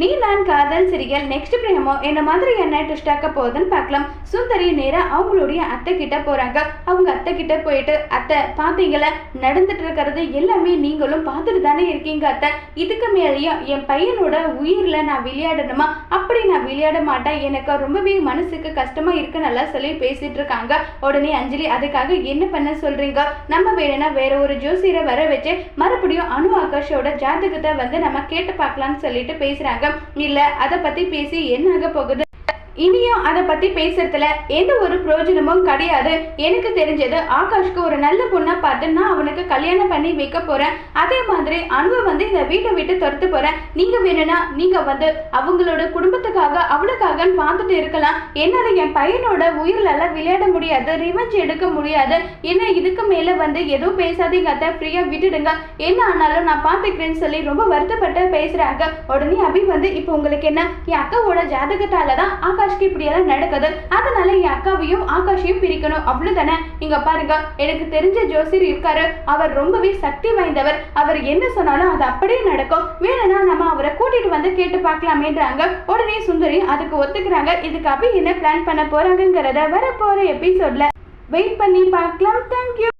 நீ நான் காதல் சிரியல் நெக்ஸ்ட் பிரேமோ என்ன மாதிரி என்ன ட்விஸ்டாக்க போகுதுன்னு பார்க்கலாம். சுந்தரி நேராக அவங்களுடைய அத்தை கிட்ட போகிறாங்க அவங்க அத்தை கிட்ட போயிட்டு அத்தை பாத்தீங்களா? நடந்துட்டு இருக்கிறது எல்லாமே நீங்களும் பார்த்துட்டு தானே இருக்கீங்க அத்தை. இதுக்கு மேலேயும் என் பையனோட உயிரில் நான் விளையாடணுமா? அப்படி நான் விளையாட மாட்டேன். எனக்கு ரொம்பவே மனசுக்கு கஷ்டமாக இருக்கு நல்லா சொல்லி பேசிட்டு இருக்காங்க. உடனே அஞ்சலி அதுக்காக என்ன பண்ண சொல்கிறீங்க நம்ம வேணும்னா வேற ஒரு ஜோசியரை வர வச்சு மறுபடியும் அனு ஆகாஷோட ஜாதகத்தை வந்து நம்ம கேட்டு பார்க்கலாம்னு சொல்லிட்டு பேசுறாங்க இல்ல. அதை பத்தி பேசி என்ன ஆக போகுது? இனியும் அதை பத்தி பேசுறதுல எந்த ஒரு பிரயோஜனமும் கிடையாது. எனக்கு தெரிஞ்சது ஆகாஷ்க்கு ஒரு நல்ல பொண்ணா பார்த்து நான் அவனுக்கு கல்யாணம் பண்ணி வைக்க போறேன். அதே மாதிரி அனுவை வந்து இந்த வீட்டை விட்டு துரத்து போறேன். நீங்க வேணும்னா நீங்க வந்து அவங்களோட குடும்பத்துக்காக அவளுக்காகன்னு பார்த்துட்டு இருக்கலாம். என்னால என் பையனோட உயிரிலால விளையாட முடியாது ரிவெஞ்ச் எடுக்க முடியாது. என்ன இதுக்கு மேல வந்து எதுவும் பேசாதீங்க அத்தை. ஃப்ரீயா விட்டுடுங்க. என்ன ஆனாலும் நான் பார்த்துக்கிறேன்னு சொல்லி ரொம்ப வருத்தப்பட்டு பேசுறாங்க. உடனே அபி வந்து இப்போ உங்களுக்கு என்ன? என் அக்காவோட ஜாதகத்தால தான் ஆகாஷ்க்கு இப்படியெல்லாம் நடக்குது. அதனால என் அக்காவையும் ஆகாஷையும் பிரிக்கணும். அவ்வளவுதானே? இங்க பாருங்க. எனக்கு தெரிஞ்ச ஜோசியர் இருக்காரு. அவர் ரொம்பவே சக்தி வாய்ந்தவர். அவர் என்ன சொன்னாலும் அது அப்படியே நடக்கும். வேணும்னா நம்ம அவரை கூட்டிட்டு வந்து கேட்டு பார்க்கலாமேன்றாங்க. உடனே சுந்தரி அதுக்கு ஒத்துக்கிறாங்க. இதுக்கு அபி என்ன பிளான் பண்ண போறாங்கங்கிறத வரப்போற எபிசோட்ல வெயிட் பண்ணி பார்க்கலாம். தேங்க்யூ